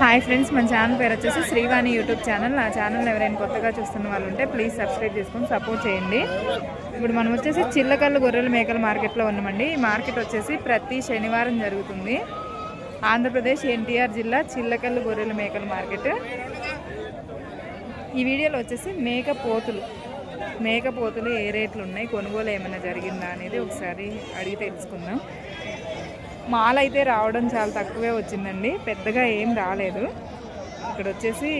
Hi friends మన channel పేరు వచ్చేసి శ్రీవాణి యూట్యూబ్ ఛానల్. నా ఛానల్ ఎవరైనా కొత్తగా చూస్తున్న వాళ్ళు ఉంటే ప్లీజ్ సబ్స్క్రైబ్ చేసుకొని సపోర్ట్ చేయండి. ఇప్పుడు మనం వచ్చేసి చిల్లకల్లు గొర్రెల మేకల మార్కెట్లో ఉన్నామండి. ఈ మార్కెట్ వచ్చేసి ప్రతి శనివారం జరుగుతుంది. ఆంధ్రప్రదేశ్ ఎన్టీఆర్ జిల్లా చిల్లకల్లు గొర్రెల మేకల మార్కెట్. ఈ వీడియోలో వచ్చేసి మేక పోతులు. మేక పోతులు ఏ రేట్లు ఉన్నాయి కొనుగోలు ఏమైనా జరిగిందా అనేది ఒకసారి అడిగి తెలుసుకుందాం. మాల్ అయితే రావడం చాలా తక్కువే వచ్చిందండి. పెద్దగా ఏం రాలేదు. ఇక్కడ వచ్చేసి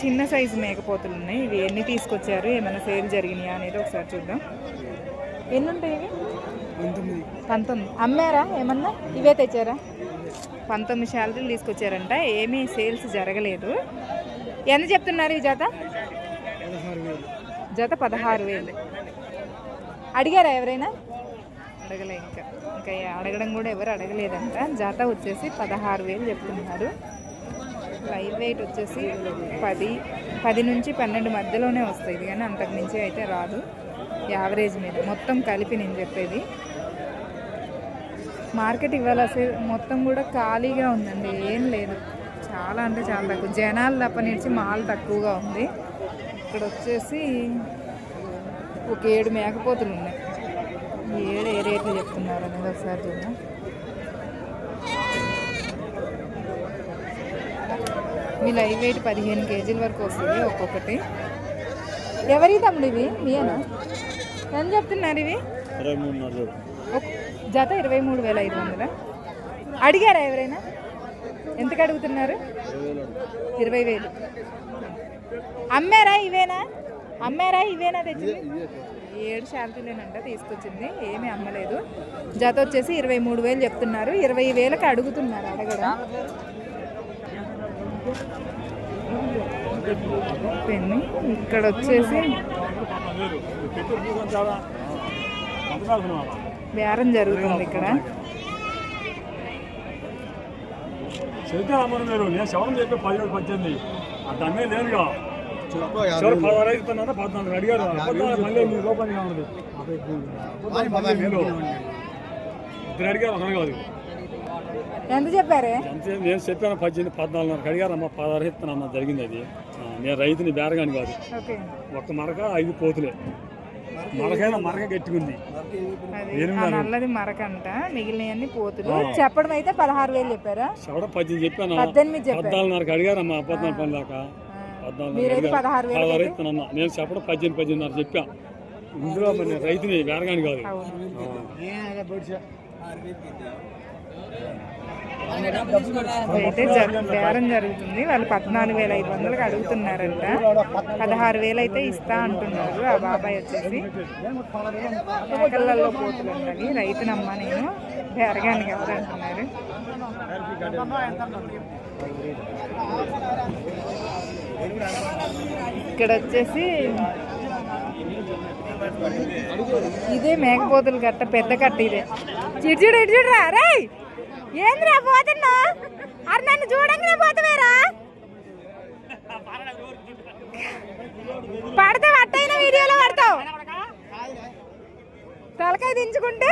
చిన్న సైజు మేకపోతులు ఉన్నాయి. ఇవి ఎన్ని తీసుకొచ్చారు? ఏమైనా సేల్ జరిగినాయా అనేది ఒకసారి చూద్దాం. ఎన్ని ఉంటాయి ఇవి? పంతొమ్మిది. అమ్మారా? ఏమన్నా? ఇవే తెచ్చారా? పంతొమ్మిది శాలరీలు తీసుకొచ్చారంట. ఏమీ సేల్స్ జరగలేదు. ఎంత చెప్తున్నారు ఈ జత? జత పదహారు వేలు. అడిగారా ఎవరైనా? అడగలే ఇంకా. ఇంకా అడగడం కూడా ఎవరు అడగలేదంట. జాత వచ్చేసి పదహారు వేలు చెప్తున్నారు. లైవ్ వెయిట్ వచ్చేసి పది పది నుంచి పన్నెండు మధ్యలోనే వస్తుంది కానీ అంతకుమించి అయితే రాదు. యావరేజ్ మీద. మొత్తం కలిపి నేను చెప్పేది. మార్కెట్ ఇవాళ అసలు మొత్తం కూడా ఖాళీగా ఉందండి. ఏం లేదు. చాలా అంటే చాలా తక్కువ. జనాలు తప్ప నుంచి మాల్ తక్కువగా ఉంది. ఇక్కడ వచ్చేసి ఒక ఏడు మేకపోతులు ఉన్నాయి. ఏడు ఏ రేట్లు చెప్తున్నారు అనేది ఒకసారి చూద్దాం. మీ లైవ్ వెయిట్ పదిహేను కేజీల వరకు వస్తుంది ఒక్కొక్కటి. ఎవరి తమ్ముడు ఇవి మీయేనా? ఎంత చెప్తున్నారు ఇవి? జత ఇరవై మూడు వేల ఐదు వందల? అడిగారా ఎవరైనా? ఎంతకు అడుగుతున్నారు? ఇరవై వేలు అమ్మారా ఇవేనా? అమ్మారా ఇవేనా తెచ్చింది. ఏడు శాలరీలేనంట తీసుకొచ్చింది ఏమీ అమ్మలేదు. జత వచ్చేసి ఇరవై మూడు వేలు చెప్తున్నారు. ఇరవై వేలకు అడుగుతున్నారు అడగడం. పెన్ని ఇక్కడ వచ్చేసి బేరం జరుగుతుంది ఇక్కడ. చరిత్ర అమ్మను మీరు నేను శవరం చెప్పి పదిహేడు పద్దెనిమిది. అంత అమ్మే లేదుగా. చివరి పదహారు పద్నాలుగు అడిగారు మీ రూపాయలు ఇద్దరు అడిగారు ఒకరు కాదు. ఎంత చెప్పారే? నేను చెప్పాను పద్దెనిమిది పద్నాలుగున్నరకు అడిగారు అమ్మ పదహారు ఇస్తానమ్మ జరిగింది అది నేను రైతుని బేరగాని కాదు. ఓకే. ఒక్క మరక ఐదు పోతులే మరకైనా మరక గట్టిగుంది. ఎనిమిది. నల్లది మరకంట మిగిలినవన్నీ పోతులు చెప్పడం అయితే పదహారు వేలు చెప్పారా? శవడం పద్దెనిమిది చెప్పాను. పద్నాలుగున్నరకు అడిగారమ్మా పద్నాలుగు పని దాకా. పదహారు వేలు ఇస్తానన్నా నేను చెప్పడం పద్దెనిమిది పద్దెనిమిదిన్నర చెప్పా. ఇందులో మరి రైతుని బేరగాని కాదు. అయితే బేరం జరుగుతుంది. వాళ్ళు పద్నాలుగు వేల ఐదు వందలకు అడుగుతున్నారంట. పదహారు వేలు అయితే ఇస్తా అంటున్నారు. ఆ బాబాయ్ వచ్చేసి. మేకలలో పోతులు రైతునమ్మ నేను. అంటే బేరగాని కాదు అంటున్నారు? ఇక్కడ వచ్చేసి ఇదే మేకపోతులు కట్ట పెద్ద కట్ట ఇదే. ఇటు చూడు రే ఏంద్రా పోతున్నా అరే నన్ను చూడంగానే పోతావేరా పడతావు అట్టయిన వీడియోలో పడతావు. తలకాయ దించుకుంటే?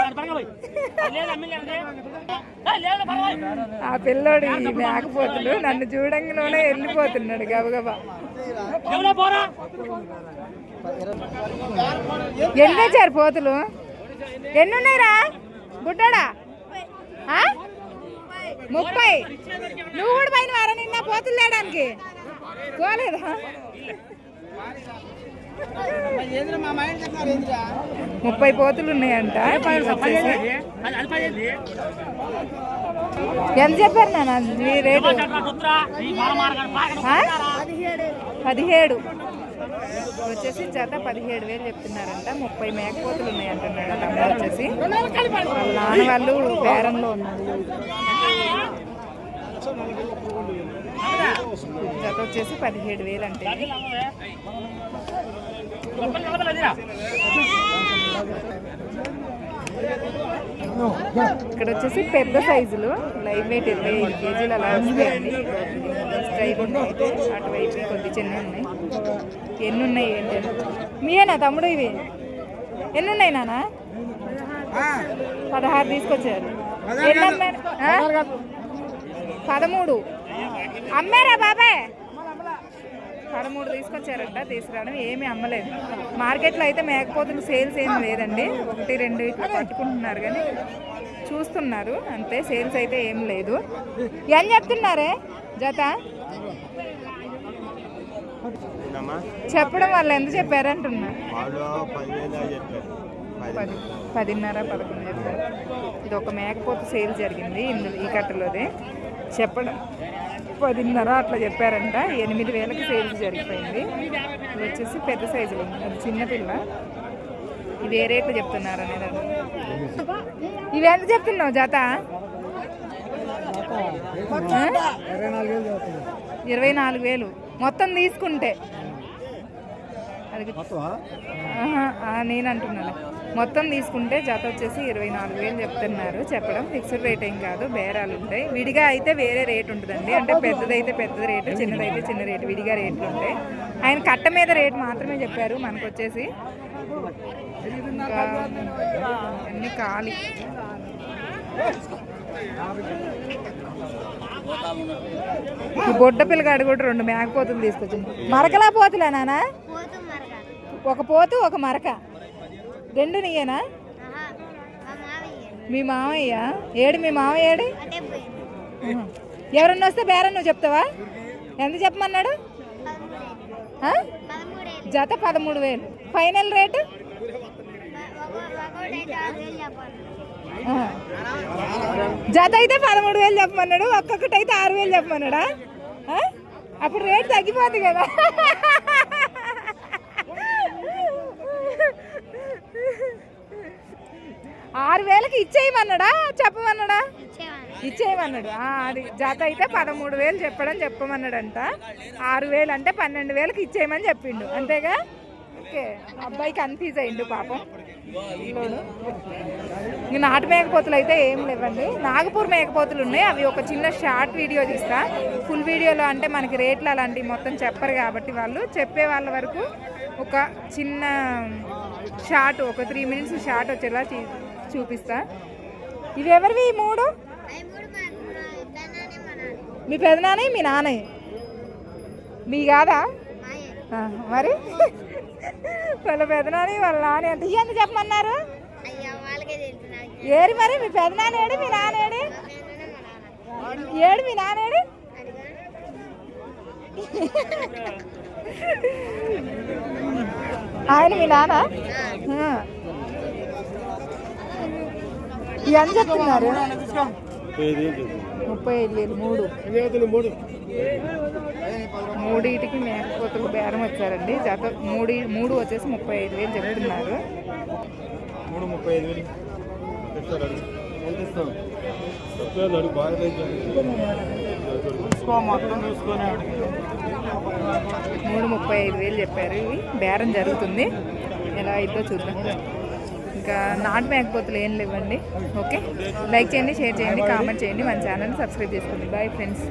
ఆ పిల్లోడు మేకపోతుడు మేకపోతులు నన్ను చూడంగానే వెళ్ళిపోతున్నాడు గబగబా. ఎన్ని తెచ్చారు పోతులు? ఎన్ని ఉన్నాయిరా గుడ్డోడా ముప్పై. నువ్వు కూడా పైన వారా నిన్న పోతులు లేడానికి? పోలేదా? ముప్పై పోతులు ఉన్నాయంట. ఎంత చెప్పారు నాన్న? ఈ రేటు? పదిహేడు. వచ్చేసి జత పదిహేడు వేలు చెప్తున్నారంట. ముప్పై మేకపోతులు ఉన్నాయి అంటున్నాడు తమ్ముడు వచ్చేసి. నాన్న వాళ్ళు బేరంలో ఉన్నారు. జత వచ్చేసి పదిహేడు వేలు అంటే. ఇక్కడ వచ్చేసి పెద్ద సైజులు లైవ్ వెయిట్ ఇరవై ఐదు కేజీలు అలా వస్తాయండి. అటువైపు కొద్ది చిన్న ఉన్నాయి. ఎన్ని ఉన్నాయి ఏంటి మీయేనా తమ్ముడు ఇవి. ఎన్ని ఉన్నాయి నాన్న? పదహారు తీసుకొచ్చారు. ఎన్ని అమ్మారు? ఆ? పదమూడు. అమ్మారా బాబాయ్. పదమూడు తీసుకొచ్చారంట తీసుకురావడం ఏమీ అమ్మలేదు. మార్కెట్లో అయితే మేకపోతులు సేల్స్ ఏం లేదండి. ఒకటి రెండు ఇట్లా పట్టుకుంటున్నారు కానీ చూస్తున్నారు. అంతే సేల్స్ అయితే ఏం లేదు. ఏం చెప్తున్నారే జత? చెప్పడం వాళ్ళు ఎంత చెప్పారంటున్నా? పది. పదిన్నర పదకొండు చెప్పారు. ఇది ఒక మేకపోతు సేల్ జరిగింది ఇందులో ఈ కట్టలోదే. చెప్పడం. పదిన్నర అట్లా చెప్పారంట. ఎనిమిది వేలకి సేల్స్ జరిగిపోయింది. ఇది వచ్చేసి పెద్ద సైజులో ఉంది. అది చిన్నపిల్ల ఇవి ఏ రేట్లు చెప్తున్నారు అనేది. ఇవి ఎంత చెప్తున్నావు జాత? ఇరవై నాలుగు వేలు. మొత్తం తీసుకుంటే. నేను అంటున్నాను మొత్తం తీసుకుంటే జత వచ్చేసి ఇరవై నాలుగు వేలు చెప్తున్నారు. చెప్పడం ఫిక్స్డ్ రేట్ ఏం కాదు బేరాలు ఉంటాయి. విడిగా అయితే వేరే రేట్ ఉంటుందండి. అంటే పెద్దదైతే పెద్ద రేటు చిన్నదైతే చిన్న రేటు విడిగా రేట్లు ఉంటాయి. ఆయన కట్ట మీద రేట్ మాత్రమే చెప్పారు మనకు వచ్చేసి అన్ని ఖాళీ. బొడ్డ పిల్లగాడు కూడా రెండు మేకపోతులు తీసుకొచ్చింది మరకలా పోతులే నానా? ఒక పోతు ఒక మరక. రెండు నీయేనా? మా మామయ్య. ఏడు మీ మామయ్య ఏడు. ఎవరన్నా వస్తే బేరం నువ్వు చెప్తావా? ఎంత చెప్పమన్నాడు? జత పదమూడు వేలు. Final rate. జత అయితే పదమూడు వేలు చెప్పమన్నాడు ఒక్కొక్కటి అయితే ఆరు వేలు చెప్పమన్నాడా? అప్పుడు రేట్ తగ్గిపోద్ది కదా. ఆరు వేలకి ఇచ్చేయమన్నాడా? చెప్పమన్నాడా? ఇచ్చేయమన్నాడు. అది జత అయితే పదమూడు వేలు చెప్పడం చెప్పమన్నాడంట. ఆరు వేలు అంటే పన్నెండు వేలకి ఇచ్చేయమని చెప్పిండు. అంతేగా? ఓకే. అబ్బాయి కన్ఫ్యూజ్ అయిండు పాపం. ఇంక నాటు మేకపోతులు అయితే ఏం లేవండి. నాగపూర్ మేకపోతులు ఉన్నాయి. అవి ఒక చిన్న షార్ట్ వీడియో తీస్తా. ఫుల్ వీడియోలో అంటే మనకి రేట్లు అలాంటివి మొత్తం చెప్పరు కాబట్టి వాళ్ళు చెప్పే వాళ్ళ వరకు ఒక చిన్న షార్ట్ ఒక త్రీ మినిట్స్ షార్ట్ వచ్చేలా చూపిస్తా. ఇవి ఎవరివి ఈ మూడు? మా పెద్దనానే మా నాన్న మీ కాదా? మరి? వాళ్ళ పెదనాని వాళ్ళ నాని ఎంత చెప్పమన్నారు తెలుసు నాకు ఏడు మరి? మీ పెదనాన్న ఏడు మీ నాన్న ఏడు? ఏడు మీ నాన్న ఏడు? ఆయన మీ నాన్న ఆ. ఎంత చెప్తున్నారు? ముప్పై ఐదు వేలు మూడు. మూడు మూడింటికి మేకపోతులు బేరం వచ్చారండి. జత మూడు మూడు వచ్చేసి ముప్పై ఐదు వేలు చెప్తున్నారు. మూడు ముప్పై ఐదు వేలు. మూడు ముప్పై ఐదు వేలు చెప్పారు. ఇవి బేరం జరుగుతుంది. ఎలా అయిద్దో చూద్దాం. ఇంకా నాటు మేకపోతులు ఏం లేవండి. ఓకే? లైక్ చేయండి షేర్ చేయండి కామెంట్ చేయండి. మన ఛానల్ సబ్స్క్రైబ్ చేసుకోండి. Bye friends.